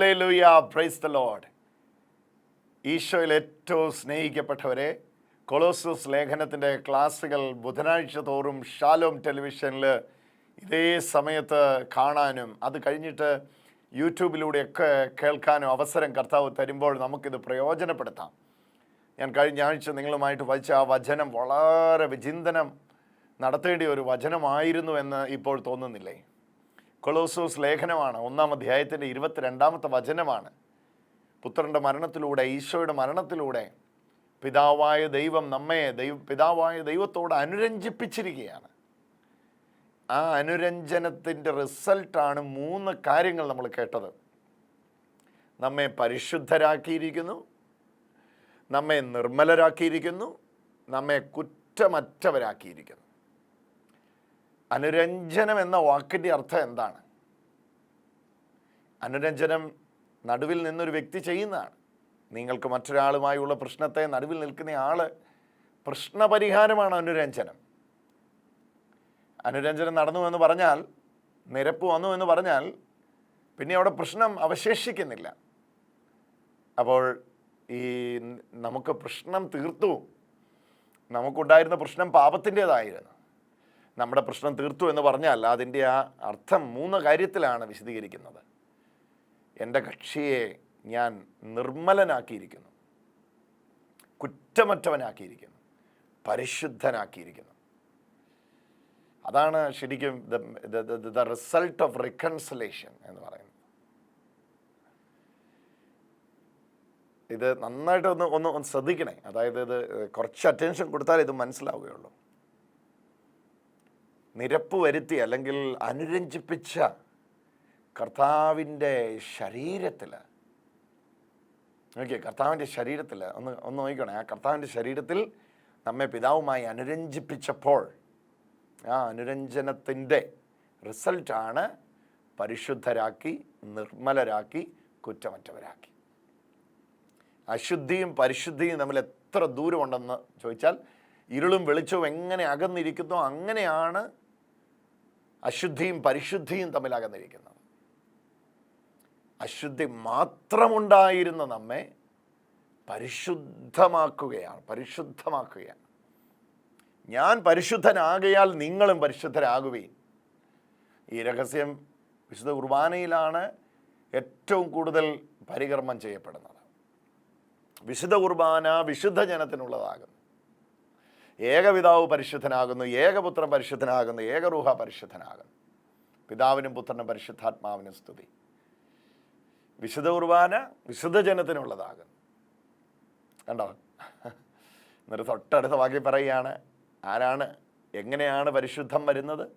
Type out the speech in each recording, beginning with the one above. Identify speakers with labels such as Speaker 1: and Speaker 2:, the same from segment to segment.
Speaker 1: Hallelujah praise the load ഈശോയിൽ ഏറ്റവും സ്നേഹിക്കപ്പെട്ടവരെ Colossus ലേഖനത്തിന്റെ ക്ലാസ്സുകൾ ബുധനാഴ്ച തോറും ഷാലോം ടെലിവിഷനിൽ ഇതേ സമയത്ത് കാണാനും അത് കഴിഞ്ഞിട്ട് യൂട്യൂബിലൂടെയൊക്കെ കേൾക്കാനും അവസരം കർത്താവ് തരുമ്പോൾ നമുക്കിത് പ്രയോജനപ്പെടുത്താം. ഞാൻ കഴിഞ്ഞ ആഴ്ച നിങ്ങളുമായിട്ട് വായിച്ച ആ വചനം വളരെ വിചിന്തനം നടത്തേണ്ടിയ ഒരു വചനമായിരുന്നു എന്ന് ഇപ്പോൾ തോന്നുന്നില്ലേ? കൊളോസോസ് ലേഖനമാണ് ഒന്നാം അധ്യായത്തിന്റെ ഇരുപത്തിരണ്ടാമത്തെ വചനമാണ്. പുത്രന്റെ മരണത്തിലൂടെ ഈശോയുടെ മരണത്തിലൂടെ പിതാവായ ദൈവം നമ്മെ ദൈവ പിതാവായ ദൈവത്തോട് അനുരഞ്ജിപ്പിച്ചിരിക്കുകയാണ്. ആ അനുരഞ്ജനത്തിന്റെ റിസൾട്ടാണ് മൂന്ന് കാര്യങ്ങൾ നമ്മൾ കേട്ടത്. നമ്മെ പരിശുദ്ധരാക്കിയിരിക്കുന്നു നമ്മെ നിർമ്മലരാക്കിയിരിക്കുന്നു നമ്മെ കുറ്റമറ്റവരാക്കിയിരിക്കുന്നു. അനുരഞ്ജനം എന്ന വാക്കിന്റെ അർത്ഥം എന്താണ്? അനുരഞ്ജനം നടുവിൽ നിന്നൊരു വ്യക്തി ചെയ്യുന്നതാണ്. നിങ്ങൾക്ക് മറ്റൊരാളുമായുള്ള പ്രശ്നത്തെ നടുവിൽ നിൽക്കുന്ന ആൾ പ്രശ്നപരിഹാരമാണ് അനുരഞ്ജനം. അനുരഞ്ജനം നടന്നു എന്ന് പറഞ്ഞാൽ നിരപ്പ് വന്നു എന്ന് പറഞ്ഞാൽ പിന്നെ അവിടെ പ്രശ്നം അവശേഷിക്കുന്നില്ല. അപ്പോൾ ഈ നമുക്ക് പ്രശ്നം തീർത്തു. നമുക്കുണ്ടായിരുന്ന പ്രശ്നം പാപത്തിന്റെതായിരുന്നു. നമ്മുടെ പ്രശ്നം തീർത്തു എന്ന് പറഞ്ഞാൽ അതിന്റെ ആ അർത്ഥം മൂന്ന് കാര്യത്തിലാണ് വിശദീകരിക്കുന്നത്. എന്റെ കക്ഷിയെ ഞാൻ നിർമ്മലനാക്കിയിരിക്കുന്നു. കുറ്റമറ്റവനാക്കിയിരിക്കുന്നു. പരിശുദ്ധനാക്കിയിരിക്കുന്നു. അതാണ് ശരിക്കും ദ റിസൾട്ട് ഓഫ് റിക്കൺസലേഷൻ എന്ന് പറയുന്നത്. ഇത് നന്നായിട്ട് ഒന്ന് ഒന്ന് ശ്രദ്ധിക്കണേ. അതായത് ഇത് കുറച്ച് അറ്റൻഷൻ കൊടുത്താൽ ഇത് മനസ്സിലാവുകയുള്ളൂ. നിരപ്പ് വരുത്തി അല്ലെങ്കിൽ അനുരഞ്ജിപ്പിച്ച കർത്താവിന്റെ ശരീരത്തിൽ. നോക്കിയേ കർത്താവിന്റെ ശരീരത്തിൽ. ഒന്ന് ഒന്ന് നോക്കിക്കണേ. ആ കർത്താവിന്റെ ശരീരത്തിൽ നമ്മെ പിതാവുമായി അനുരഞ്ജിപ്പിച്ചപ്പോൾ ആ അനുരഞ്ജനത്തിന്റെ റിസൾട്ടാണ് പരിശുദ്ധരാക്കി നിർമ്മലരാക്കി കുറ്റമറ്റവരാക്കി. അശുദ്ധിയും പരിശുദ്ധിയും തമ്മിൽ എത്ര ദൂരമുണ്ടെന്ന് ചോദിച്ചാൽ ഇരുളും വെളിച്ചവും എങ്ങനെ അകന്നിരിക്കുന്നോ അങ്ങനെയാണ് അശുദ്ധിയും പരിശുദ്ധിയും തമ്മിൽ അകന്നിരിക്കുന്നത് അശുദ്ധി മാത്രമുണ്ടായിരുന്ന നമ്മെ പരിശുദ്ധമാക്കുകയാണ് പരിശുദ്ധമാക്കുകയാണ്. ഞാൻ പരിശുദ്ധനാകയാൽ നിങ്ങളും പരിശുദ്ധരാകുകയും ഈ രഹസ്യം വിശുദ്ധ കുർബാനയിലാണ് ഏറ്റവും കൂടുതൽ പരികർമ്മം ചെയ്യപ്പെടുന്നത്. വിശുദ്ധ കുർബാന വിശുദ്ധ ജനത്തിനുള്ളതാകുന്നു. ഏകപിതാവ് പരിശുദ്ധനാകുന്നു ഏകപുത്രൻ പരിശുദ്ധനാകുന്നു ഏകരൂഹ പരിശുദ്ധനാകുന്നു. പിതാവിനും പുത്രനും പരിശുദ്ധാത്മാവിനും സ്തുതി. വിശുദ്ധ കുർബാന വിശുദ്ധ ജനത്തിനുള്ളതാകുന്നു. കണ്ടോ? എന്നൊരു തൊട്ടടുത്ത വാക്യം പറയുകയാണ് ആരാണ് എങ്ങനെയാണ് പരിശുദ്ധം വരുന്നത്?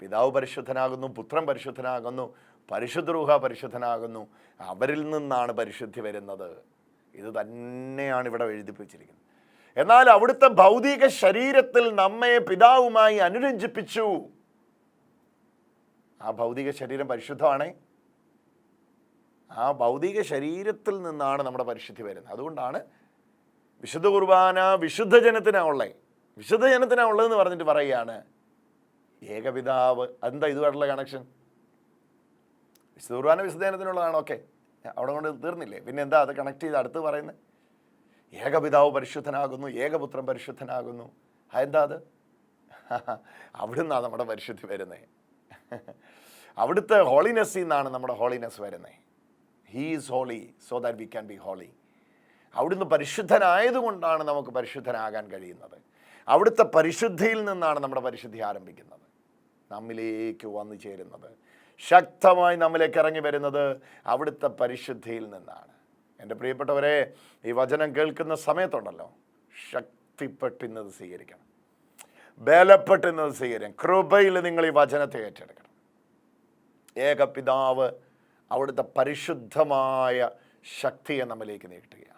Speaker 1: പിതാവ് പരിശുദ്ധനാകുന്നു പുത്രൻ പരിശുദ്ധനാകുന്നു പരിശുദ്ധ രൂഹ പരിശുദ്ധനാകുന്നു അവരിൽ നിന്നാണ് പരിശുദ്ധി വരുന്നത്. ഇത് തന്നെയാണ് ഇവിടെ എഴുതിപ്പിച്ചിരിക്കുന്നത്. എന്നാൽ അവിടുത്തെ ഭൗതിക ശരീരത്തിൽ നമ്മെ പിതാവുമായി അനുരഞ്ജിപ്പിച്ചു. ആ ഭൗതിക ശരീരം പരിശുദ്ധമാണേ. ആ ഭൗതിക ശരീരത്തിൽ നിന്നാണ് നമ്മുടെ പരിശുദ്ധി വരുന്നത്. അതുകൊണ്ടാണ് വിശുദ്ധ കുർബാന വിശുദ്ധ ജനത്തിനാ വിശുദ്ധ ജനത്തിനാ പറഞ്ഞിട്ട് പറയുകയാണ് ഏകപിതാവ്. എന്താ ഇതുമായിട്ടുള്ള കണക്ഷൻ വിശുദ്ധ കുർബാന വിശുദ്ധ ജനത്തിനുള്ളതാണ്? ഓക്കെ അവിടെ കൊണ്ട് തീർന്നില്ലേ? പിന്നെ എന്താ അത് കണക്ട് ചെയ്ത് അടുത്ത് പറയുന്നത്? ഏകപിതാവ് പരിശുദ്ധനാകുന്നു ഏകപുത്രൻ പരിശുദ്ധനാകുന്നു. അതെന്താ അത്? അവിടുന്നാണ് നമ്മുടെ പരിശുദ്ധി വരുന്നത് അവിടുത്തെ ഹോളിനെസ്സിൽ നിന്നാണ് നമ്മുടെ ഹോളിനെസ് വരുന്നത് he is holy so that we can be holy അവിടുന്ന് പരിശുദ്ധനായതുകൊണ്ടാണ് നമുക്ക് പരിശുദ്ധനാകാൻ കഴിയുന്നത്. അവിടുത്തെ പരിശുദ്ധിയിൽ നിന്നാണ് നമ്മുടെ പരിശുദ്ധി ആരംഭിക്കുന്നത്. നമ്മിലേക്ക് വന്നു ചേരുന്നത്. ശക്തമായി നമ്മിലേക്ക് ഇറങ്ങി വരുന്നത് അവിടുത്തെ പരിശുദ്ധിയിൽ നിന്നാണ്. എന്റെ പ്രിയപ്പെട്ടവരെ ഈ വചനം കേൾക്കുന്ന സമയത്തുണ്ടല്ലോ. ശക്തിപ്പെട്ടിന്നത് സ്വീകരിക്കണം. ബലപ്പെട്ടുന്നത് സ്വീകരിക്കണം. കൃപയിൽ നിങ്ങൾ ഈ വചനത്തെ ഏറ്റെടുക്കണം. ഏക പിതാവ് അവിടുത്തെ പരിശുദ്ധമായ ശക്തിയെ നമ്മിലേക്ക് നീട്ടുകയാണ്.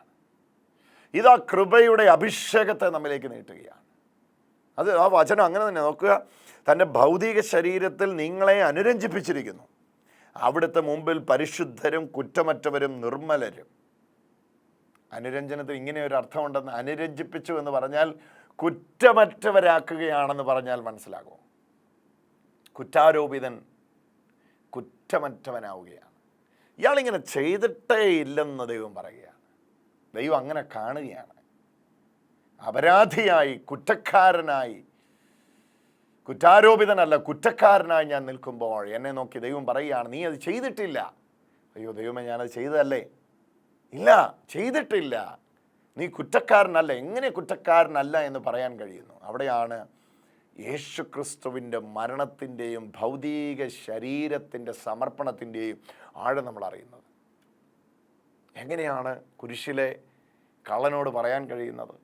Speaker 1: ഇതാ കൃപയുടെ അഭിഷേകത്തെ നമ്മിലേക്ക് നീട്ടുകയാണ്. അത് ആ വചനം അങ്ങനെ തന്നെ നോക്കുക. തന്റെ ഭൗതിക ശരീരത്തിൽ നിങ്ങളെ അനുരഞ്ജിപ്പിച്ചിരിക്കുന്നു. അവിടുത്തെ മുമ്പിൽ പരിശുദ്ധരും കുറ്റമറ്റവരും നിർമ്മലരും. അനുരഞ്ജനത്തിൽ ഇങ്ങനെ ഒരു അർത്ഥമുണ്ടെന്ന് അനുരഞ്ജിപ്പിച്ചു എന്ന് പറഞ്ഞാൽ കുറ്റമറ്റവരാക്കുകയാണെന്ന് പറഞ്ഞാൽ മനസ്സിലാകും. കുറ്റാരോപിതൻ കുറ്റമറ്റവനാവുകയാണ്. ഇയാളിങ്ങനെ ചെയ്തിട്ടേ ഇല്ലെന്ന് ദൈവം പറയുകയാണ്. ദൈവം അങ്ങനെ കാണുകയാണ്. അപരാധിയായി കുറ്റക്കാരനായി കുറ്റാരോപിതനല്ല കുറ്റക്കാരനായി ഞാൻ നിൽക്കുമ്പോൾ എന്നെ നോക്കി ദൈവം പറയുകയാണ് നീ അത് ചെയ്തിട്ടില്ല. അയ്യോ ദൈവമേ ഞാനത് ചെയ്തതല്ലേ? ഇല്ല ചെയ്തിട്ടില്ല. നീ കുറ്റക്കാരനല്ല. എങ്ങനെ കുറ്റക്കാരനല്ല എന്ന് പറയാൻ കഴിയുന്നു? അവിടെയാണ് യേശു ക്രിസ്തുവിന്റെ മരണത്തിന്റെയും ഭൗതിക ശരീരത്തിന്റെ സമർപ്പണത്തിന്റെയും ആഴം നമ്മൾ അറിയുന്നത്. എങ്ങനെയാണ് കുരിശിലെ കള്ളനോട് പറയാൻ കഴിയുന്നത്?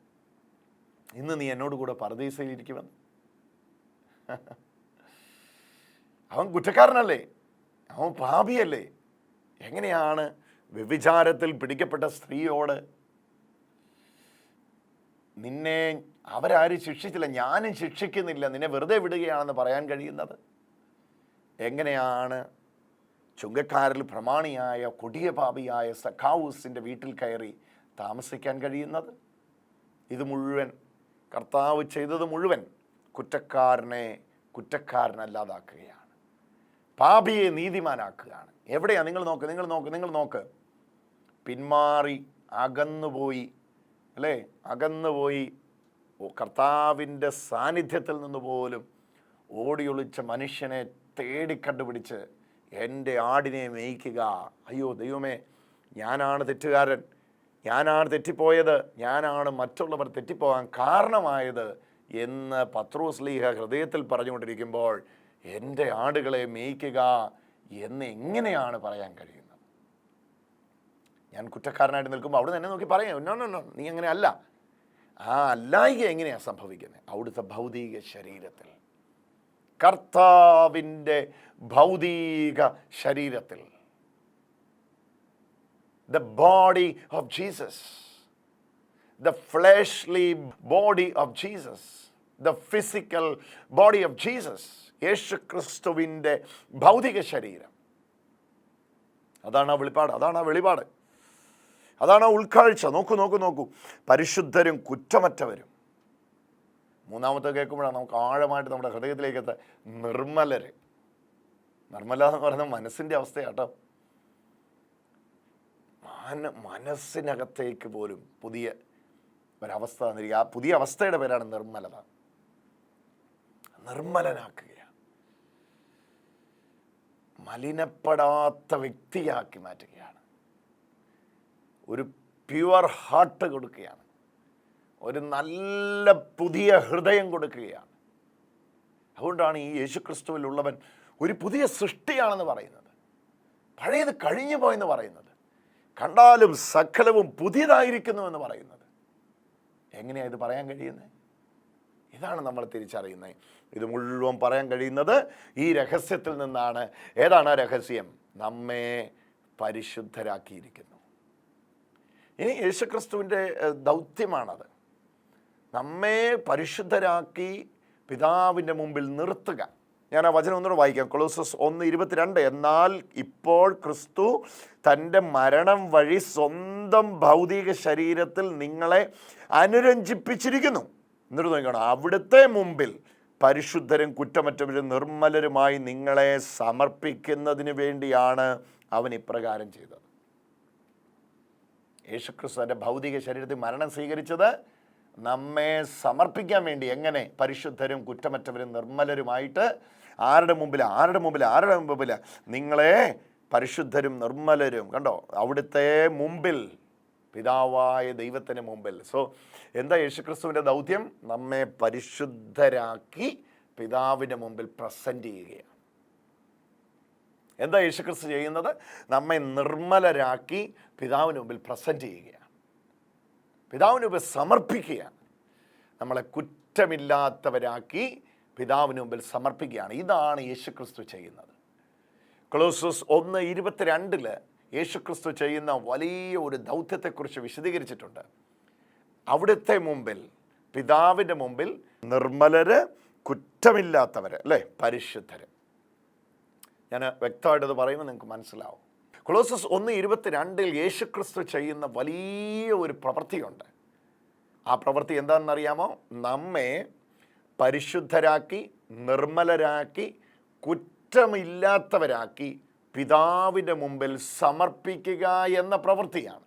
Speaker 1: ഇന്ന് നീ എന്നോട് കൂടെ പരദീസയിലിരിക്കുമെന്ന് അവൻ കുറ്റക്കാരനല്ലേ? അവൻ പാപിയല്ലേ? എങ്ങനെയാണ് വ്യഭിചാരത്തിൽ പിടിക്കപ്പെട്ട സ്ത്രീയോട് നിന്നെ അവരാരും ശിക്ഷിച്ചില്ല ഞാനും ശിക്ഷിക്കുന്നില്ല നിന്നെ വെറുതെ വിടുകയാണെന്ന് പറയാൻ കഴിയുന്നത്? എങ്ങനെയാണ് ചുങ്കക്കാരിൽ പ്രമാണിയായ കൊടിയ പാപിയായ സഖാവൂസിന്റെ വീട്ടിൽ കയറി താമസിക്കാൻ കഴിയുന്നത്? ഇത് മുഴുവൻ കർത്താവ് ചെയ്തത് മുഴുവൻ കുറ്റക്കാരനെ കുറ്റക്കാരനല്ലാതാക്കുകയാണ്. പാപിയെ നീതിമാനാക്കുകയാണ്. എവിടെയാണ് നിങ്ങൾ നോക്ക് നിങ്ങൾ നോക്ക് നിങ്ങൾ നോക്ക്. പിന്മാറി അകന്നുപോയി അല്ലേ? അകന്നുപോയി. കർത്താവിന്റെ സാന്നിധ്യത്തിൽ നിന്ന് പോലും ഓടിയൊളിച്ച മനുഷ്യനെ തേടി കണ്ടുപിടിച്ച് എന്റെ ആടിനെ മേയ്ക്കുക. അയ്യോ ദൈവമേ ഞാനാണ് തെറ്റുകാരൻ. ഞാനാണ് തെറ്റിപ്പോയത്. ഞാനാണ് മറ്റുള്ളവർ തെറ്റിപ്പോകാൻ കാരണമായത് എന്ന് പത്രോസ് ലീഹ ഹൃദയത്തിൽ പറഞ്ഞുകൊണ്ടിരിക്കുമ്പോൾ എന്റെ ആടുകളെ മേയ്ക്കുക എന്ന് എങ്ങനെയാണ് പറയാൻ കഴിയുന്നത് ഞാൻ കുറ്റക്കാരനായിട്ട് നിൽക്കുമ്പോൾ അവിടെ തന്നെ നോക്കി പറയാം നോ നോ നോ നീ അങ്ങനെ അല്ല. ആ അല്ലായിക എങ്ങനെയാണ് സംഭവിക്കുന്നത് അവിടുത്തെ ഭൗതിക ശരീരത്തിൽ. കർത്താവിന്റെ ഭൗതിക ശരീരത്തിൽ. The body of Jesus the fleshly body of Jesus the physical body of Jesus യേശു ക്രിസ്തുവിന്റെ ഭൗതിക ശരീരം. അതാണ് ആ വെളിപ്പാട് അതാണ് ആ വെളിപാട്. അതാണ് ഉൾക്കാഴ്ച. നോക്കൂ നോക്കൂ നോക്കൂ. പരിശുദ്ധരും കുറ്റമറ്റവരും. മൂന്നാമത്തെ കേൾക്കുമ്പോഴാണ് നമുക്ക് ആഴമായിട്ട് നമ്മുടെ ഹൃദയത്തിലേക്ക് എത്താൻ നിർമ്മലര്. നിർമ്മല എന്ന് പറയുന്നത് മനസ്സിന്റെ അവസ്ഥയാട്ടോ. മന മനസ്സിനകത്തേക്ക് പോലും പുതിയ ഒരവസ്ഥ തന്നിരിക്കുക ആ പുതിയ അവസ്ഥയുടെ പേരാണ് നിർമ്മലത. നിർമ്മലനാക്കുകയാണ്. മലിനപ്പെടാത്ത വ്യക്തിയാക്കി മാറ്റുകയാണ്. ഒരു പ്യുവർ ഹാർട്ട് കൊടുക്കുകയാണ്. ഒരു നല്ല പുതിയ ഹൃദയം കൊടുക്കുകയാണ്. അതുകൊണ്ടാണ് ഈ യേശുക്രിസ്തുവിലുള്ളവൻ ഒരു പുതിയ സൃഷ്ടിയാണെന്ന് പറയുന്നത്. പഴയത് കഴിഞ്ഞു പോയെന്ന് പറയുന്നത്. കണ്ടാലും സകലവും പുതിയതായിരിക്കുന്നു എന്ന് പറയുന്നത്. എങ്ങനെയാണ് ഇത് പറയാൻ കഴിയുന്നത് ഇതാണ് നമ്മൾ തിരിച്ചറിയുന്നത് ഇത് മുഴുവൻ പറയാൻ കഴിയുന്നത് ഈ രഹസ്യത്തിൽ നിന്നാണ്. ഏതാണ് രഹസ്യം? നമ്മെ പരിശുദ്ധരാക്കിയിരിക്കുന്നു. ഇനി യേശുക്രിസ്തുവിന്റെ ദൗത്യമാണത്. നമ്മെ പരിശുദ്ധരാക്കി പിതാവിന്റെ മുമ്പിൽ നിർത്തുക. ഞാൻ ആ വചനം ഒന്നുകൂടെ വായിക്കാം. കൊളോസസ് ഒന്ന് ഇരുപത്തിരണ്ട്. എന്നാൽ ഇപ്പോൾ ക്രിസ്തു തന്റെ മരണം വഴി സ്വന്തം ഭൗതിക ശരീരത്തിൽ നിങ്ങളെ അനുരഞ്ജിപ്പിച്ചിരിക്കുന്നു. എന്നിട്ട് നോക്കണം അവിടുത്തെ മുമ്പിൽ പരിശുദ്ധരും കുറ്റമറ്റവരും നിർമ്മലരുമായി നിങ്ങളെ സമർപ്പിക്കുന്നതിന് വേണ്ടിയാണ് അവൻ ഇപ്രകാരം ചെയ്തത്. യേശുക്രിസ്തു തന്റെ ഭൗതിക ശരീരത്തിൽ മരണം സ്വീകരിച്ചത് നമ്മെ സമർപ്പിക്കാൻ വേണ്ടി എങ്ങനെ പരിശുദ്ധരും കുറ്റമറ്റവരും നിർമ്മലരുമായിട്ട് ആരുടെ മുമ്പിൽ ആരുടെ മുമ്പിൽ ആരുടെ മുമ്പിൽ നിങ്ങളെ പരിശുദ്ധരും നിർമ്മലരും. കണ്ടോ? അവിടുത്തെ മുമ്പിൽ പിതാവായ ദൈവത്തിന് മുമ്പിൽ. സോ എന്താ യേശുക്രിസ്തുവിന്റെ ദൗത്യം? നമ്മെ പരിശുദ്ധരാക്കി പിതാവിന്റെ മുമ്പിൽ പ്രസന്റ് ചെയ്യുകയാണ്. എന്താ യേശുക്രിസ്തു ചെയ്യുന്നത്? നമ്മെ നിർമ്മലരാക്കി പിതാവിന് മുമ്പിൽ പ്രസന്റ് ചെയ്യുകയാണ്. പിതാവിന് മുമ്പിൽ സമർപ്പിക്കുകയാണ്. നമ്മളെ കുറ്റമില്ലാത്തവരാക്കി പിതാവിന് മുമ്പിൽ സമർപ്പിക്കുകയാണ്. ഇതാണ് യേശുക്രിസ്തു ചെയ്യുന്നത്. ക്ലോസസ് ഒന്ന് ഇരുപത്തിരണ്ടിൽ യേശുക്രിസ്തു ചെയ്യുന്ന വലിയ ഒരു ദൗത്യത്തെക്കുറിച്ച് വിശദീകരിച്ചിട്ടുണ്ട്. അവിടുത്തെ മുമ്പിൽ പിതാവിന്റെ മുമ്പിൽ നിർമ്മലര് കുറ്റമില്ലാത്തവർ അല്ലേ? പരിശുദ്ധര്. ഞാൻ വ്യക്തമായിട്ടത് പറയുമ്പോൾ നിങ്ങൾക്ക് മനസ്സിലാവും. കൊളോസസ് ഒന്ന് ഇരുപത്തിരണ്ടിൽ യേശുക്രിസ്തു ചെയ്യുന്ന വലിയ ഒരു പ്രവൃത്തിയുണ്ട്. ആ പ്രവൃത്തി എന്താണെന്നറിയാമോ? നമ്മെ പരിശുദ്ധരാക്കി നിർമ്മലരാക്കി കുറ്റമില്ലാത്തവരാക്കി പിതാവിന്റെ മുമ്പിൽ സമർപ്പിക്കുക എന്ന പ്രവൃത്തിയാണ്.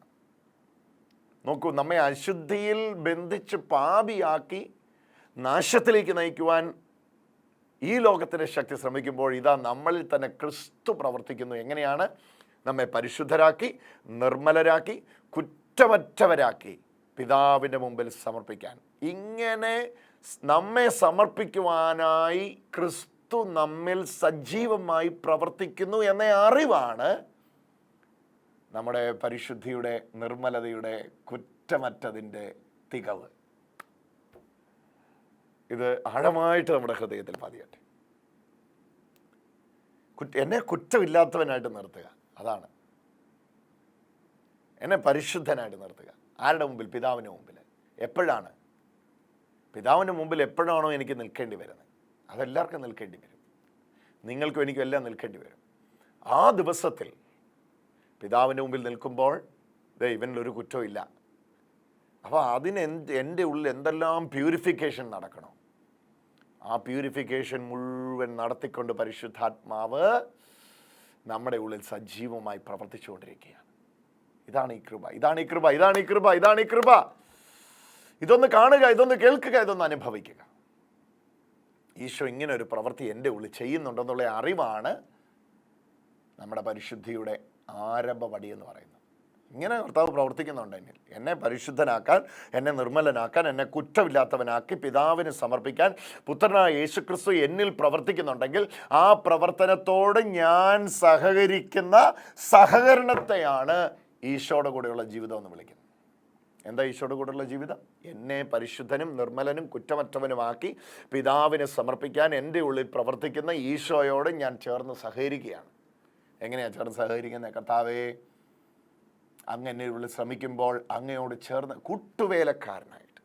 Speaker 1: നോക്കൂ നമ്മെ അശുദ്ധിയിൽ ബന്ധിച്ച് പാപിയാക്കി നാശത്തിലേക്ക് നയിക്കുവാൻ ഈ ലോകത്തിന്റെ ശക്തി ശ്രമിക്കുമ്പോൾ ഇതാ നമ്മളിൽ തന്നെ ക്രിസ്തു പ്രവർത്തിക്കുന്നു. എങ്ങനെയാണ്? നമ്മെ പരിശുദ്ധരാക്കി നിർമ്മലരാക്കി കുറ്റമറ്റവരാക്കി പിതാവിന്റെ മുമ്പിൽ സമർപ്പിക്കാൻ. ഇങ്ങനെ നമ്മെ സമർപ്പിക്കുവാനായി ക്രിസ്തു നമ്മിൽ സജീവമായി പ്രവർത്തിക്കുന്നു എന്ന അറിവാണ് നമ്മുടെ പരിശുദ്ധിയുടെ നിർമ്മലതയുടെ കുറ്റമറ്റതിന്റെ തികവ്. ഇത് ആഴമായിട്ട് നമ്മുടെ ഹൃദയത്തിൽ പതിയട്ടെ. എന്നെ കുറ്റമില്ലാത്തവനായിട്ട് നിർത്തുക അതാണ്. എന്നെ പരിശുദ്ധനായിട്ട് നിർത്തുക. ആരുടെ മുമ്പിൽ? പിതാവിന്റെ മുമ്പിൽ. എപ്പോഴാണ്? പിതാവിന്റെ മുമ്പിൽ എപ്പോഴാണോ എനിക്ക് നിൽക്കേണ്ടി വരുന്നത്? അതെല്ലാവർക്കും നിൽക്കേണ്ടി വരും. നിങ്ങൾക്കും എനിക്കും എല്ലാം നിൽക്കേണ്ടി വരും. ആ ദിവസത്തിൽ പിതാവിന്റെ മുമ്പിൽ നിൽക്കുമ്പോൾ ഇവനിലൊരു ഇല്ല അപ്പോൾ അതിന് എന്ത് എന്റെ ഉള്ളിൽ എന്തെല്ലാം പ്യൂരിഫിക്കേഷൻ നടക്കണം? ആ പ്യൂരിഫിക്കേഷൻ മുഴുവൻ നടത്തിക്കൊണ്ട് പരിശുദ്ധാത്മാവ് നമ്മുടെ ഉള്ളിൽ സജീവമായി പ്രവർത്തിച്ചുകൊണ്ടിരിക്കുകയാണ്. ഇതാണ് ഈ കൃപ ഇതാണ് ഈ കൃപ ഇതാണ് ഈ കൃപ ഇതാണ് ഈ കൃപ. ഇതൊന്ന് കാണുക ഇതൊന്ന് കേൾക്കുക ഇതൊന്ന് അനുഭവിക്കുക. ഈശോ ഇങ്ങനെ ഒരു പ്രവൃത്തി എന്റെ ഉള്ളിൽ ചെയ്യുന്നുണ്ടെന്നുള്ള അറിവാണ് നമ്മുടെ പരിശുദ്ധിയുടെ ആരംഭപടി എന്ന് പറയുന്നത്. ഇങ്ങനെ കർത്താവ് പ്രവർത്തിക്കുന്നുണ്ട് എന്നിൽ. എന്നെ പരിശുദ്ധനാക്കാൻ എന്നെ നിർമ്മലനാക്കാൻ എന്നെ കുറ്റമില്ലാത്തവനാക്കി പിതാവിന് സമർപ്പിക്കാൻ പുത്രനായ യേശുക്രിസ്തു എന്നിൽ പ്രവർത്തിക്കുന്നുണ്ടെങ്കിൽ ആ പ്രവർത്തനത്തോട് ഞാൻ സഹകരിക്കുന്ന സഹകരണത്തെയാണ് ഈശോയുടെ കൂടെയുള്ള ജീവിതം എന്ന് വിളിക്കുന്നത്. എന്താ ഈശോയുടെ കൂടെയുള്ള ജീവിതം? എന്നെ പരിശുദ്ധനും നിർമ്മലനും കുറ്റമറ്റവനുമാക്കി പിതാവിന് സമർപ്പിക്കാൻ എന്റെ ഉള്ളിൽ പ്രവർത്തിക്കുന്ന ഈശോയോട് ഞാൻ ചേർന്ന് സഹകരിക്കുകയാണ്. എങ്ങനെയാണ് ചേർന്ന് സഹകരിക്കുന്നത്? കർത്താവേ അങ്ങ് എന്നെ ഉള്ളിൽ ശ്രമിക്കുമ്പോൾ അങ്ങയോട് ചേർന്ന് കൂട്ടുവേലക്കാരനായിട്ട്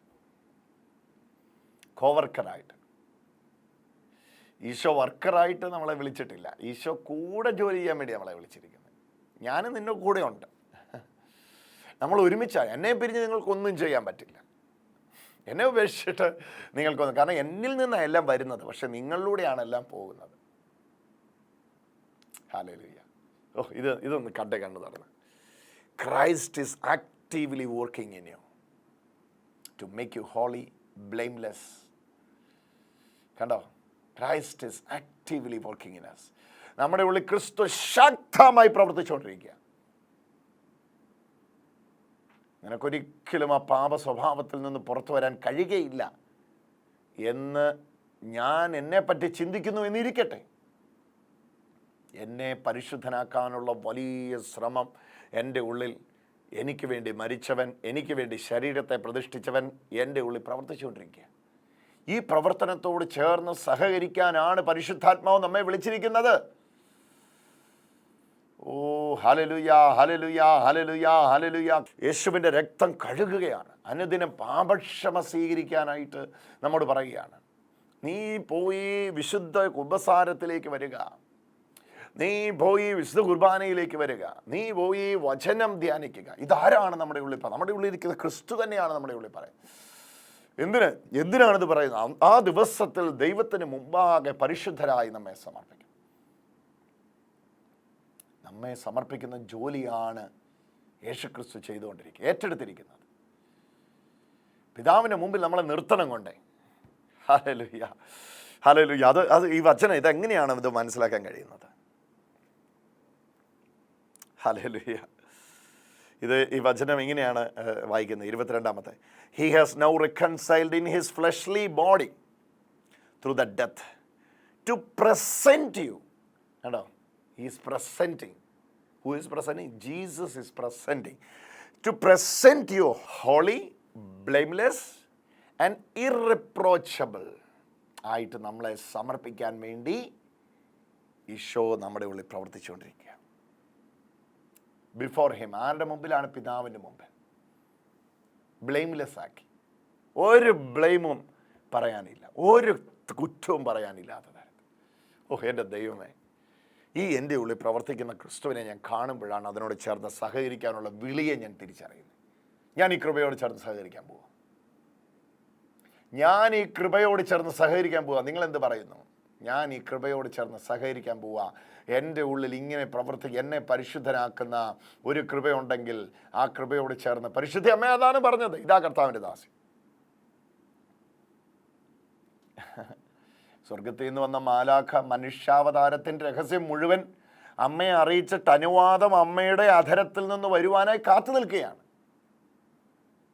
Speaker 1: കോവർക്കറായിട്ട് ഈശോ വർക്കറായിട്ട് നമ്മളെ വിളിച്ചിട്ടില്ല. ഈശോ കൂടെ ജോലി ചെയ്യാൻ വേണ്ടി നമ്മളെ വിളിച്ചിരിക്കുന്നത്. ഞാനും നിന്നെ കൂടെ ഉണ്ട്. നമ്മൾ ഒരുമിച്ചാണ് എന്നെ പിരിഞ്ഞ് നിങ്ങൾക്കൊന്നും ചെയ്യാൻ പറ്റില്ല. എന്നെ ഉപേക്ഷിച്ചിട്ട് നിങ്ങൾക്കൊന്നും. കാരണം എന്നിൽ നിന്നാണ് എല്ലാം വരുന്നത്. പക്ഷെ നിങ്ങളിലൂടെയാണ് എല്ലാം പോകുന്നത്. ഹാലലുയ്യ ഓ ഇത് ഇതൊന്ന് കണ്ടേ കണ്ടു നടന്ന് Christ is actively working in you to make you holy blameless കണ്ടോ? Christ is actively working in us നമ്മുടെ ഉള്ളിൽ ക്രിസ്തു ശക്തമായി പ്രവർത്തിച്ചുകൊണ്ടിരിക്കുക. നിനക്കൊരിക്കലും ആ പാപ സ്വഭാവത്തിൽ നിന്ന് പുറത്തു വരാൻ കഴിയുകയില്ല എന്ന് ഞാൻ എന്നെപ്പറ്റി ചിന്തിക്കുന്നു എന്നിരിക്കട്ടെ. എന്നെ പരിശുദ്ധനാക്കാനുള്ള വലിയ ശ്രമം എന്റെ ഉള്ളിൽ എനിക്ക് വേണ്ടി മരിച്ചവൻ എനിക്ക് വേണ്ടി ശരീരത്തെ പ്രതിഷ്ഠിച്ചവൻ എന്റെ ഉള്ളിൽ പ്രവർത്തിച്ചുകൊണ്ടിരിക്കുക. ഈ പ്രവർത്തനത്തോട് ചേർന്ന് സഹകരിക്കാനാണ് പരിശുദ്ധാത്മാവ് നമ്മെ വിളിച്ചിരിക്കുന്നത്. ഓ ഹലലുയ ഹലലുയ ഹലലുയ ഹലലുയ യേശുവിന്റെ രക്തം കഴുകുകയാണ്. അനുദിനം പാപക്ഷമ സ്വീകരിക്കാനായിട്ട് നമ്മോട് പറയുകയാണ്. നീ പോയി വിശുദ്ധ കുമ്പസാരത്തിലേക്ക് വരിക. നീ പോയി വിശുദ്ധ കുർബാനയിലേക്ക് വരിക. നീ പോയി വചനം ധ്യാനിക്കുക. ഇതാരാണ് നമ്മുടെ ഉള്ളിൽ പറയുന്നത്? നമ്മുടെ ഉള്ളിൽ ഇരിക്കുന്ന ക്രിസ്തു തന്നെയാണ് നമ്മുടെ ഉള്ളിൽ പറയുന്നത്. എന്തിന്? എന്തിനാണിത് പറയുന്നത്? ആ ദിവസത്തിൽ ദൈവത്തിന് മുമ്പാകെ പരിശുദ്ധരായി നമ്മെ സമർപ്പിക്കും. നമ്മെ സമർപ്പിക്കുന്ന ജോലിയാണ് യേശുക്രിസ്തു ചെയ്തുകൊണ്ടിരിക്കുക ഏറ്റെടുത്തിരിക്കുന്നത്. പിതാവിന്റെ മുമ്പിൽ നമ്മളെ നിർത്തണം കൊണ്ടേ. ഹലലുയ്യ ഹലലുയ്യ അത് അത് ഈ വചനം ഇതെങ്ങനെയാണ് ഇത് മനസ്സിലാക്കാൻ കഴിയുന്നത്? ഹലലുയ്യ ഇത് ഈ വചനം ഇങ്ങനെയാണ് വായിക്കുന്നത്. ഇരുപത്തിരണ്ടാമത്തെ. He has now reconciled in his fleshly body through the death to present you കണ്ടോ? Is presenting who is presenting Jesus is presenting to present you holy blameless and irreproachable ആയിട്ട് നമ്മളെ സമർപ്പിക്കാൻ വേണ്ടി ഈശോ നമ്മുടെ ഉള്ളിൽ പ്രവർത്തിച്ചുകൊണ്ടിരിക്കുക ബിഫോർ ഹിം ആരുടെ മുമ്പിലാണ്? പിതാവിന്റെ മുമ്പിൽ. ബ്ലെയിംലെസ് ആക്കി. ഒരു ബ്ലെയിമും പറയാനില്ല. ഒരു കുറ്റവും പറയാനില്ലാത്ത തരത്തിൽ. ഓഹ് എന്റെ ദൈവമേ. ഈ എന്റെ ഉള്ളിൽ പ്രവർത്തിക്കുന്ന ക്രിസ്തുവിനെ ഞാൻ കാണുമ്പോഴാണ് അതിനോട് ചേർന്ന് സഹകരിക്കാനുള്ള വിളിയെ ഞാൻ തിരിച്ചറിയുന്നത്. ഞാൻ ഈ കൃപയോട് ചേർന്ന് സഹകരിക്കാൻ പോവാം. ഞാൻ ഈ കൃപയോട് ചേർന്ന് സഹകരിക്കാൻ പോവാം. നിങ്ങൾ എന്ത് പറയുന്നു? ഞാൻ ഈ കൃപയോട് ചേർന്ന് സഹകരിക്കാൻ പോവുക എന്റെ ഉള്ളിൽ ഇങ്ങനെ പ്രവർത്തി എന്നെ പരിശുദ്ധനാക്കുന്ന ഒരു കൃപയുണ്ടെങ്കിൽ ആ കൃപയോട് ചേർന്ന് പരിശുദ്ധി അമ്മ അതാണ് പറഞ്ഞത്. ഇതാ കർത്താവിന്റെ ദാസി. സ്വർഗത്തിൽ നിന്ന് വന്ന മാലാഖ മനുഷ്യാവതാരത്തിന്റെ രഹസ്യം മുഴുവൻ അമ്മയെ അറിയിച്ചിട്ട് അനുവാദം അമ്മയുടെ അധരത്തിൽ നിന്ന് വരുവാനായി കാത്തു നിൽക്കുകയാണ്.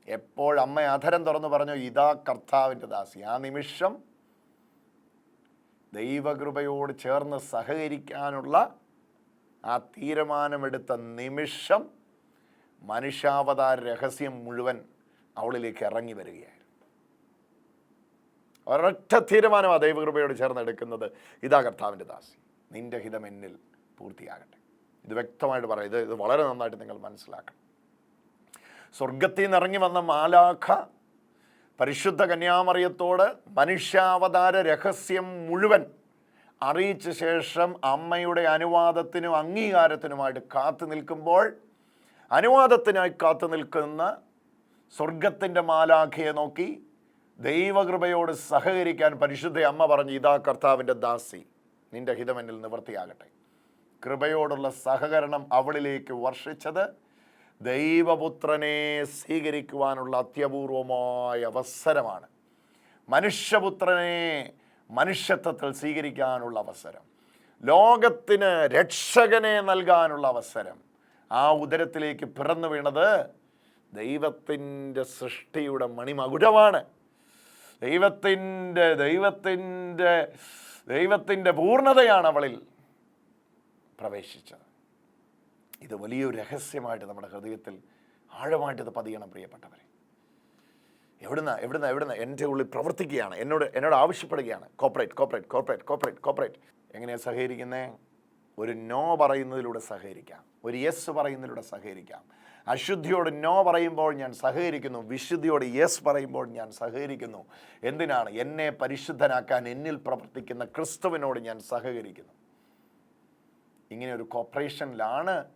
Speaker 1: എപ്പോൾ അമ്മ അധരം തുറന്നു പറഞ്ഞു ഇതാ കർത്താവിന്റെ ദാസി. ആ നിമിഷം ദൈവകൃപയോട് ചേർന്ന് സഹകരിക്കാനുള്ള ആ തീരുമാനമെടുത്ത നിമിഷം മനുഷ്യാവതാര രഹസ്യം മുഴുവൻ അവളിലേക്ക് ഇറങ്ങി വരികയായിരുന്നു. ഒരൊറ്റ തീരുമാനമാണ് ദൈവകൃപയോട് ചേർന്ന് എടുക്കുന്നത് ഇതാ കർത്താവിന്റെ ദാസി. നിന്റെ ഹിതം എന്നിൽ പൂർത്തിയാകട്ടെ. ഇത് വ്യക്തമായിട്ട് പറയാം. ഇത് ഇത് വളരെ നന്നായിട്ട് നിങ്ങൾ മനസ്സിലാക്കണം. സ്വർഗത്തിൽ നിന്ന് ഇറങ്ങി വന്ന മാലാഖ പരിശുദ്ധ കന്യാമറിയത്തോട് മനുഷ്യാവതാര രഹസ്യം മുഴുവൻ അറിയിച്ച ശേഷം അമ്മയുടെ അനുവാദത്തിനും അംഗീകാരത്തിനുമായിട്ട് കാത്തു നിൽക്കുമ്പോൾ അനുവാദത്തിനായി കാത്തു നിൽക്കുന്ന സ്വർഗത്തിന്റെ മാലാഖയെ നോക്കി ദൈവകൃപയോട് സഹകരിക്കാൻ പരിശുദ്ധ അമ്മ പറഞ്ഞു ഇതാ കർത്താവിന്റെ ദാസി നിന്റെ ഹിതമെന്നിൽ നിവൃത്തിയാകട്ടെ. കൃപയോടുള്ള സഹകരണം അവളിലേക്ക് വർഷിച്ചത് ദൈവപുത്രനെ സ്വീകരിക്കുവാനുള്ള അത്യപൂർവമായ അവസരമാണ്. മനുഷ്യപുത്രനെ മനുഷ്യത്വത്തിൽ സ്വീകരിക്കാനുള്ള അവസരം. ലോകത്തിന് രക്ഷകനെ നൽകാനുള്ള അവസരം. ആ ഉദരത്തിലേക്ക് പിറന്നു വീണത് ദൈവത്തിന്റെ സൃഷ്ടിയുടെ മണിമകുടമാണ്. ദൈവത്തിന്റെ ദൈവത്തിന്റെ ദൈവത്തിന്റെ പൂർണതയാണ് അവളിൽ പ്രവേശിച്ചത്. ഇത് വലിയൊരു രഹസ്യമായിട്ട് നമ്മുടെ ഹൃദയത്തിൽ ആഴമായിട്ട് ഇത് പതിയണം പ്രിയപ്പെട്ടവരെ. എവിടുന്ന എവിടുന്ന എവിടുന്ന? എന്റെ ഉള്ളിൽ പ്രവർത്തിക്കുകയാണ്. എന്നോട് എന്നോട് ആവശ്യപ്പെടുകയാണ്. Cooperate cooperate cooperate cooperate cooperate എങ്ങനെയാണ് സഹകരിക്കുന്നത് ഒരു നോ പറയുന്നതിലൂടെ സഹകരിക്കാം. ഒരു യെസ് പറയുന്നതിലൂടെ സഹകരിക്കാം. അശുദ്ധിയോട് നോ പറയുമ്പോൾ ഞാൻ സഹകരിക്കുന്നു. വിശുദ്ധിയോട് യെസ് പറയുമ്പോൾ ഞാൻ സഹകരിക്കുന്നു. എന്തിനാണ്? എന്നെ പരിശുദ്ധനാക്കാൻ എന്നിൽ പ്രവർത്തിക്കുന്ന ക്രിസ്തുവിനോട് ഞാൻ സഹകരിക്കുന്നു. ഇങ്ങനെ ഒരു കോപ്പറേഷനിലാണ്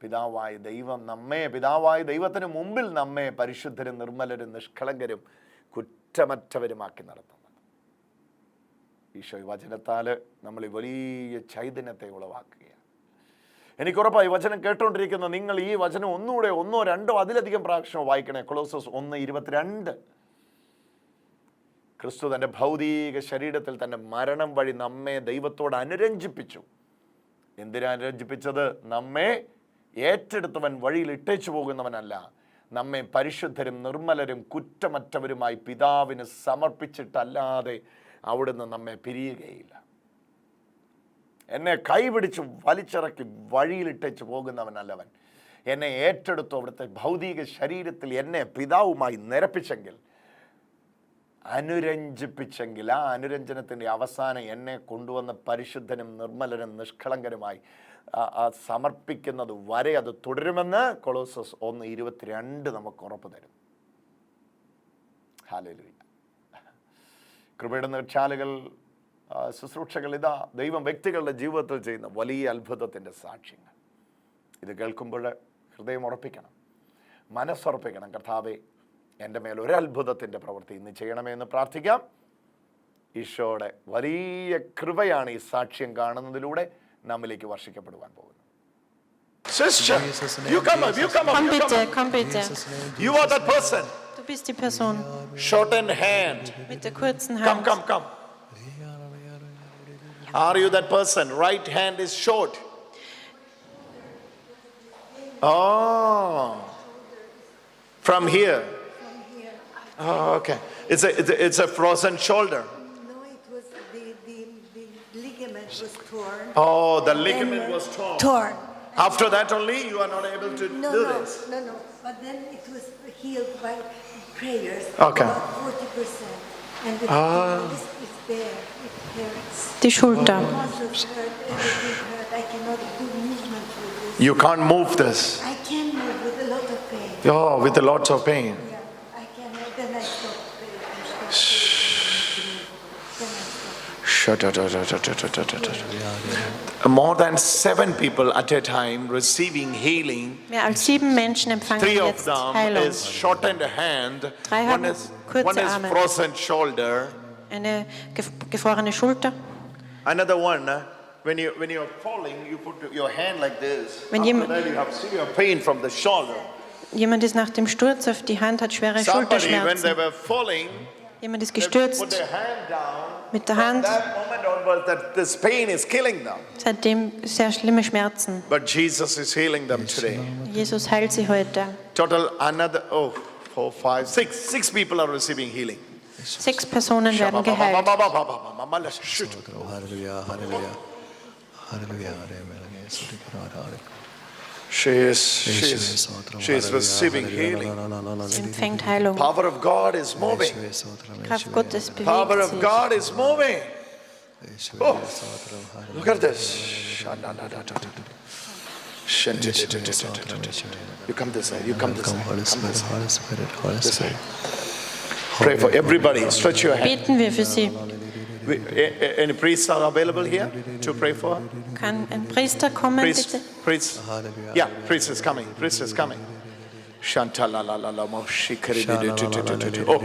Speaker 1: പിതാവായ ദൈവം നമ്മെ പിതാവായ ദൈവത്തിന് മുമ്പിൽ നമ്മെ പരിശുദ്ധരും നിർമ്മലരും നിഷ്കളങ്കരും കുറ്റമറ്റവരുമാക്കി നടത്തുന്നത് ഈശോ വചനത്താൽ നമ്മൾ ഈ വലിയ ചൈതന്യത്തെ ഉളവാക്കുകയാണ്. എനിക്കുറപ്പായി വചനം കേട്ടുകൊണ്ടിരിക്കുന്ന നിങ്ങൾ ഈ വചനം ഒന്നുകൂടെ ഒന്നോ രണ്ടോ അതിലധികം പ്രാവശ്യമോ വായിക്കണേ. കൊളോസസ് ഒന്ന് ഇരുപത്തിരണ്ട്. ക്രിസ്തു തന്റെ ഭൗതിക ശരീരത്തിൽ തന്റെ മരണം വഴി നമ്മെ ദൈവത്തോട് അനുരഞ്ജിപ്പിച്ചു. എന്തിനാ അനുരഞ്ജിപ്പിച്ചത്? നമ്മെ ഏറ്റെടുത്തവൻ വഴിയിൽ ഇട്ടേച്ചു പോകുന്നവനല്ല. നമ്മെ പരിശുദ്ധരും നിർമ്മലരും കുറ്റമറ്റവരുമായി പിതാവിന് സമർപ്പിച്ചിട്ടല്ലാതെ അവിടുന്ന് നമ്മെ പിരിയുകയില്ല. എന്നെ കൈപിടിച്ച് വലിച്ചിറക്കി വഴിയിലിട്ടേച്ച് പോകുന്നവനല്ലവൻ. എന്നെ ഏറ്റെടുത്തു അവിടുത്തെ ഭൗതിക ശരീരത്തിൽ എന്നെ പിതാവുമായി നിരപ്പിച്ചെങ്കിൽ അനുരഞ്ജിപ്പിച്ചെങ്കിൽ ആ അനുരഞ്ജനത്തിന്റെ അവസാനം എന്നെ കൊണ്ടുവന്ന പരിശുദ്ധനും നിർമ്മലനും നിഷ്കളങ്കനുമായി സമർപ്പിക്കുന്നത് വരെ അത് തുടരുമെന്ന് കൊളോസസ് ഒന്ന് ഇരുപത്തിരണ്ട് നമുക്ക് ഉറപ്പ് തരും. ഹാലലുയ കൃപയുടെ നിർച്ചാലുകൾ ശുശ്രൂഷകൾ ഇതാ ദൈവം വ്യക്തികളുടെ ജീവിതത്തിൽ ചെയ്യുന്ന വലിയ അത്ഭുതത്തിന്റെ സാക്ഷ്യങ്ങൾ. ഇത് കേൾക്കുമ്പോൾ ഹൃദയം ഉറപ്പിക്കണം. മനസ്സുറപ്പിക്കണം. കർത്താവെ എന്റെ മേൽ ഒരു അത്ഭുതത്തിന്റെ പ്രവൃത്തി ഇന്ന് ചെയ്യണമേ എന്ന് പ്രാർത്ഥിക്കാം. ഈശോയുടെ വലിയ കൃപയാണ് ഈ സാക്ഷ്യം കാണുന്നതിലൂടെ നമ്മിലേക്ക് വർഷിക്കപ്പെടുവാൻ പോകുന്നത് Sister, you come up, you come up,
Speaker 2: Komm
Speaker 1: you come
Speaker 2: bitte,
Speaker 1: up.
Speaker 2: komm bitte.
Speaker 1: You are that person.
Speaker 2: Du bist die Person
Speaker 1: Shortened hand.
Speaker 2: mit der kurzen
Speaker 1: Come,
Speaker 2: Hand.
Speaker 1: come, come. Are you that person? Right hand is short. Oh. From here. Oh, okay. It's a, it's a, it's a frozen shoulder.
Speaker 3: was torn.
Speaker 1: Oh, the ligament was torn.
Speaker 3: Torn.
Speaker 1: After that only, you are not able to
Speaker 3: No,
Speaker 1: do
Speaker 3: no,
Speaker 1: this.
Speaker 3: no, no. no. But then it was healed by prayers.
Speaker 1: Okay.
Speaker 3: About forty percent. And the
Speaker 1: Ah.
Speaker 3: this is there. It hurts.
Speaker 2: Die Schulter.
Speaker 3: Muscles hurt. Everything hurt. I cannot do movement with this.
Speaker 1: You can't move this.
Speaker 3: I can move with a lot of pain.
Speaker 1: Oh, with a lot of pain. More than seven people at a time receiving healing.
Speaker 2: Mehr als sieben Menschen empfangen
Speaker 1: Three of
Speaker 2: jetzt
Speaker 1: them
Speaker 2: Heilung.
Speaker 1: is shortened hand.
Speaker 2: Drei
Speaker 1: One
Speaker 2: haben
Speaker 1: is,
Speaker 2: kurze
Speaker 1: one is
Speaker 2: Arme.
Speaker 1: frozen shoulder.
Speaker 2: Eine gef gefrorene Schulter,
Speaker 1: Another one, uh, when you when you're falling, you put your hand like this.
Speaker 2: Wenn
Speaker 1: you have severe pain from the shoulder.
Speaker 2: Jemand ist nach dem Sturz auf die Hand, hat schwere
Speaker 1: Somebody, when they
Speaker 2: Schulterschmerzen.
Speaker 1: were falling,
Speaker 2: Jemand ist
Speaker 1: they put
Speaker 2: gestürzt.
Speaker 1: their hand down.
Speaker 2: Mit der Hand.
Speaker 1: that moment onwards, that this pain is killing them.
Speaker 2: Seitdem sehr schlimme Schmerzen.
Speaker 1: But Jesus is healing them today.
Speaker 2: Jesus heilt sie heute.
Speaker 1: Total another oh four five six six people are receiving healing.
Speaker 2: Sechs Personen werden geheilt.
Speaker 4: Hallelujah, hallelujah. Hallelujah. Amen. Hallelujah.
Speaker 1: She is she is she is receiving healing.
Speaker 2: Empfängt Heilung.
Speaker 1: Power of God is moving.
Speaker 2: Kraft Gottes
Speaker 1: Power of. God is moving. Oh, look at this. You come this way. You come this
Speaker 4: Come,
Speaker 1: side.
Speaker 4: Holy
Speaker 1: Come this
Speaker 4: Spirit. Holy Spirit, Holy
Speaker 1: This
Speaker 4: Spirit.
Speaker 1: Pray for everybody. Stretch your hand.
Speaker 2: Beten wir für sie.
Speaker 1: We- a- a- Any priests are available here to pray for?
Speaker 2: Kann ein Priester kommen,
Speaker 1: Priest,
Speaker 2: bitte?
Speaker 1: priest. Yeah, priest is coming. Priest is coming. Shantalalalalamoshikaridididididididu. Oh,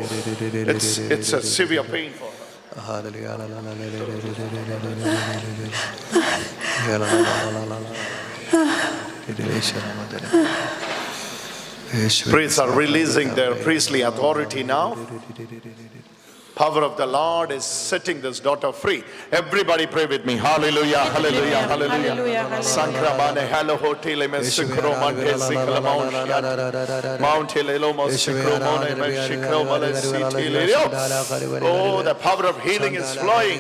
Speaker 1: Power of the Lord is setting this daughter free. Everybody pray with me. Hallelujah, hallelujah, hallelujah.
Speaker 2: Hallelujah, hallelujah.
Speaker 1: Sankramane halo hotele me sikromante siklamaunshiat. Mount Hilelomo sikromone me sikromale sitilio. Oh, the power of healing is flowing.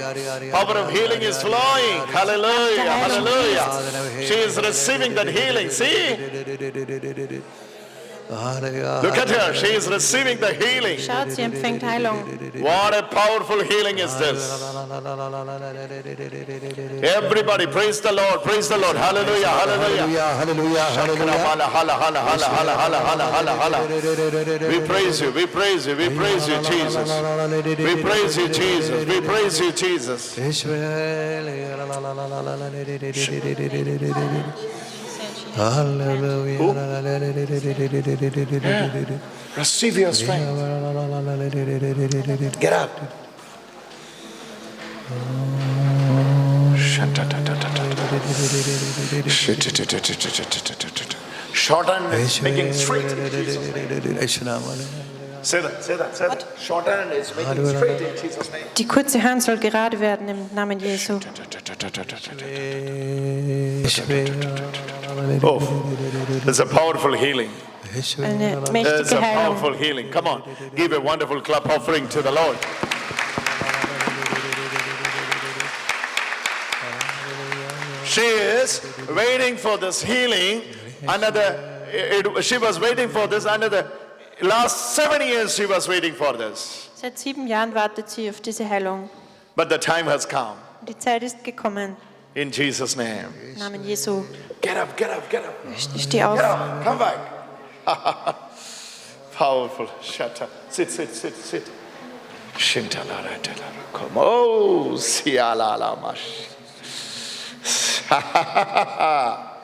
Speaker 1: Power of healing is flowing. Hallelujah, hallelujah. She is receiving that healing. See? Look at her. She is receiving the healing.
Speaker 2: Schaut, sie empfängt Heilung.
Speaker 1: What a powerful healing is this. Everybody, praise the Lord. Praise the Lord. Hallelujah. Hallelujah.
Speaker 4: Hallelujah. Hallelujah.
Speaker 1: We praise you. We praise you. We praise you, Jesus. We praise you, Jesus. We praise you, Jesus. Receive your strength. Get up. Shorten is making straight in Jesus' name.
Speaker 2: Die kurze Hand soll gerade werden im Namen Jesu.
Speaker 1: Oh, it's a powerful healing. It's a powerful healing. Come on, give a wonderful clap offering to the Lord. She is waiting for this healing. Another, it, she was waiting for this. Another, last seven years she was waiting for this.
Speaker 2: Seit sieben Jahren wartet sie auf diese Heilung.
Speaker 1: But the time has come.
Speaker 2: Die Zeit ist gekommen.
Speaker 1: In Jesus' name.
Speaker 2: Namen Jesu.
Speaker 1: Get up, get up, get up.
Speaker 2: Ich stehe auf.
Speaker 1: Get up, come back. Powerful. Shut up. Sit, sit, sit, sit. Shintalara telara. Come. Oh, sialala mash.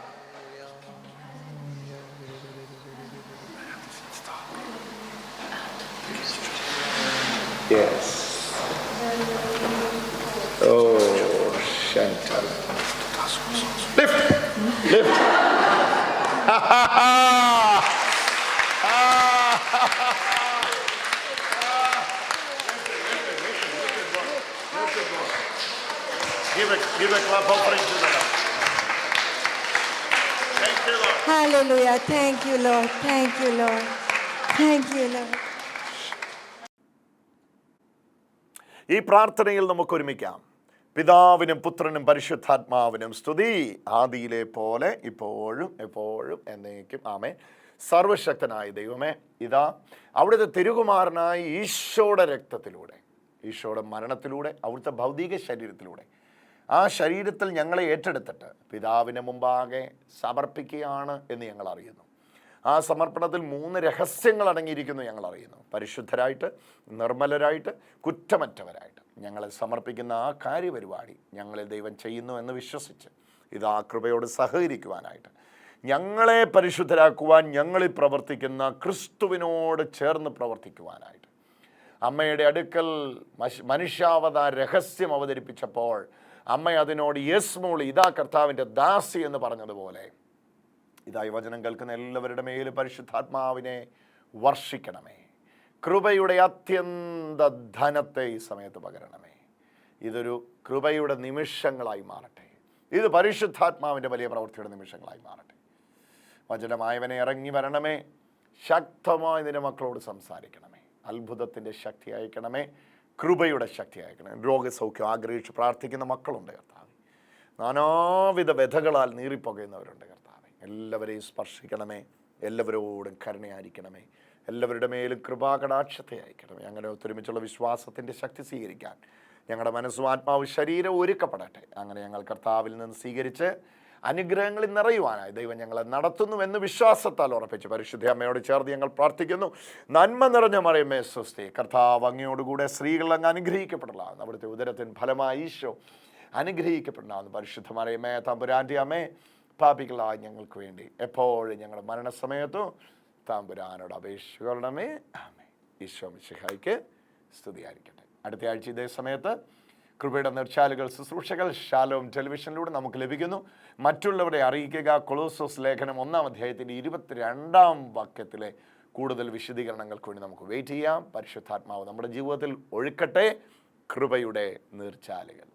Speaker 1: Yes. Oh, Give a, give a clap offering to the Lord. Thank you, Lord.
Speaker 3: Hallelujah. Thank you, Lord. Thank you, Lord. Thank you, Lord.
Speaker 1: ഈ പ്രാർത്ഥനയിൽ നമുക്ക് ഒരുമിക്കാം പിതാവിനും പുത്രനും പരിശുദ്ധാത്മാവിനും സ്തുതി. ആദിയിലെ പോലെ ഇപ്പോഴും എപ്പോഴും എന്നേക്കും. ആമേ സർവശക്തനായ ദൈവമേ ഇതാ അവിടുത്തെ തിരുകുമാരനായ ഈശോയുടെ രക്തത്തിലൂടെ ഈശോയുടെ മരണത്തിലൂടെ അവിടുത്തെ ഭൗതിക ശരീരത്തിലൂടെ ആ ശരീരത്തിൽ ഞങ്ങളെ ഏറ്റെടുത്തിട്ട് പിതാവിന് മുമ്പാകെ സമർപ്പിക്കുകയാണ് എന്ന് ഞങ്ങൾ അറിയുന്നു. ആ സമർപ്പണത്തിൽ മൂന്ന് രഹസ്യങ്ങൾ അടങ്ങിയിരിക്കുന്നു ഞങ്ങൾ അറിയുന്നു. പരിശുദ്ധരായിട്ട് നിർമ്മലരായിട്ട് കുറ്റമറ്റവരായിട്ട്. ഞങ്ങളെ സമർപ്പിക്കുന്ന ആ കാര്യപരിപാടി ഞങ്ങളെ ദൈവം ചെയ്യുന്നു എന്ന് വിശ്വസിച്ച് ഇത് ആ കൃപയോട് സഹകരിക്കുവാനായിട്ട്. ഞങ്ങളെ പരിശുദ്ധരാക്കുവാൻ ഞങ്ങളിൽ പ്രവർത്തിക്കുന്ന ക്രിസ്തുവിനോട് ചേർന്ന് പ്രവർത്തിക്കുവാനായിട്ട്. അമ്മയുടെ അടുക്കൽ മനുഷ്യാവത രഹസ്യം അവതരിപ്പിച്ചപ്പോൾ അമ്മ അതിനോട് യെസ് മോളി ഇതാ കർത്താവിന്റെ ദാസി എന്ന് പറഞ്ഞതുപോലെ ഇതായി വചനം കേൾക്കുന്ന എല്ലാവരുടെ മേൽ പരിശുദ്ധാത്മാവിനെ വർഷിക്കണമേ. കൃപയുടെ അത്യന്ത ധനത്തെ ഈ സമയത്ത് പകരണമേ. ഇതൊരു കൃപയുടെ നിമിഷങ്ങളായി മാറട്ടെ. ഇത് പരിശുദ്ധാത്മാവിന്റെ വലിയ പ്രവൃത്തിയുടെ നിമിഷങ്ങളായി മാറട്ടെ. വചനമായവനെ ഇറങ്ങി വരണമേ. ശക്തമായി നിന്റെ മക്കളോട് സംസാരിക്കണമേ. അത്ഭുതത്തിന്റെ ശക്തി അയക്കണമേ. കൃപയുടെ ശക്തി അയക്കണമേ. രോഗസൗഖ്യം ആഗ്രഹിച്ച് പ്രാർത്ഥിക്കുന്ന മക്കളുണ്ട് കർത്താവ്. നാനാവിധ വ്യഥകളാൽ നീറിപ്പുകയുന്നവരുണ്ട് കർത്താവെ. എല്ലാവരെയും സ്പർശിക്കണമേ. എല്ലാവരോടും കരുണയായിരിക്കണമേ. എല്ലാവരുടെ മേലും കൃപാകടാക്ഷത്തെ അയക്കണമേ. അങ്ങനെ ഒത്തൊരുമിച്ചുള്ള വിശ്വാസത്തിന്റെ ശക്തി സ്വീകരിക്കാൻ ഞങ്ങളുടെ മനസ്സും ആത്മാവും ശരീരം ഒരുക്കപ്പെടട്ടെ. അങ്ങനെ ഞങ്ങൾ കർത്താവിൽ നിന്ന് സ്വീകരിച്ച് അനുഗ്രഹങ്ങളിൽ നിറയുവാനായി ദൈവം ഞങ്ങളെ നടത്തുന്നുവെന്ന് വിശ്വാസത്താൽ ഉറപ്പിച്ച് പരിശുദ്ധ അമ്മയോട് ചേർന്ന് ഞങ്ങൾ പ്രാർത്ഥിക്കുന്നു. നന്മ നിറഞ്ഞ മറിയമേ സ്വസ്തി കർത്താവ് അങ്ങയോടുകൂടെ സ്ത്രീകൾ അങ്ങ് അനുഗ്രഹിക്കപ്പെടലാകുന്നു. അവിടുത്തെ ഉദരത്തിന് ഫലമായി ഈശോ അനുഗ്രഹിക്കപ്പെടണമെന്ന് പരിശുദ്ധ മറിയമേ തമ്പുരാന്റെ അമ്മേ പാപികളായ ഞങ്ങൾക്ക് വേണ്ടി എപ്പോഴും ഞങ്ങളുടെ മരണസമയത്തും താമ്പുരാനോട് അപേക്ഷിക്കണമേ ആമേ ഈശോ മിശിഹായിക്ക് സ്തുതിയായിരിക്കട്ടെ. അടുത്ത ആഴ്ച ഇതേ സമയത്ത് കൃപയുടെ നിർച്ചാലുകൾ ശുശ്രൂഷകൾ ഷാലോം ടെലിവിഷനിലൂടെ നമുക്ക് ലഭിക്കുന്നു. മറ്റുള്ളവരെ അറിയിക്കുക കൊളോസോസ് ലേഖനം ഒന്നാം അധ്യായത്തിന്റെ ഇരുപത്തിരണ്ടാം വാക്യത്തിലെ കൂടുതൽ വിശദീകരണങ്ങൾക്ക് വേണ്ടി നമുക്ക് വെയിറ്റ് ചെയ്യാം. പരിശുദ്ധാത്മാവ് നമ്മുടെ ജീവിതത്തിൽ ഒഴുക്കട്ടെ. കൃപയുടെ നീർച്ചാലുകൾ.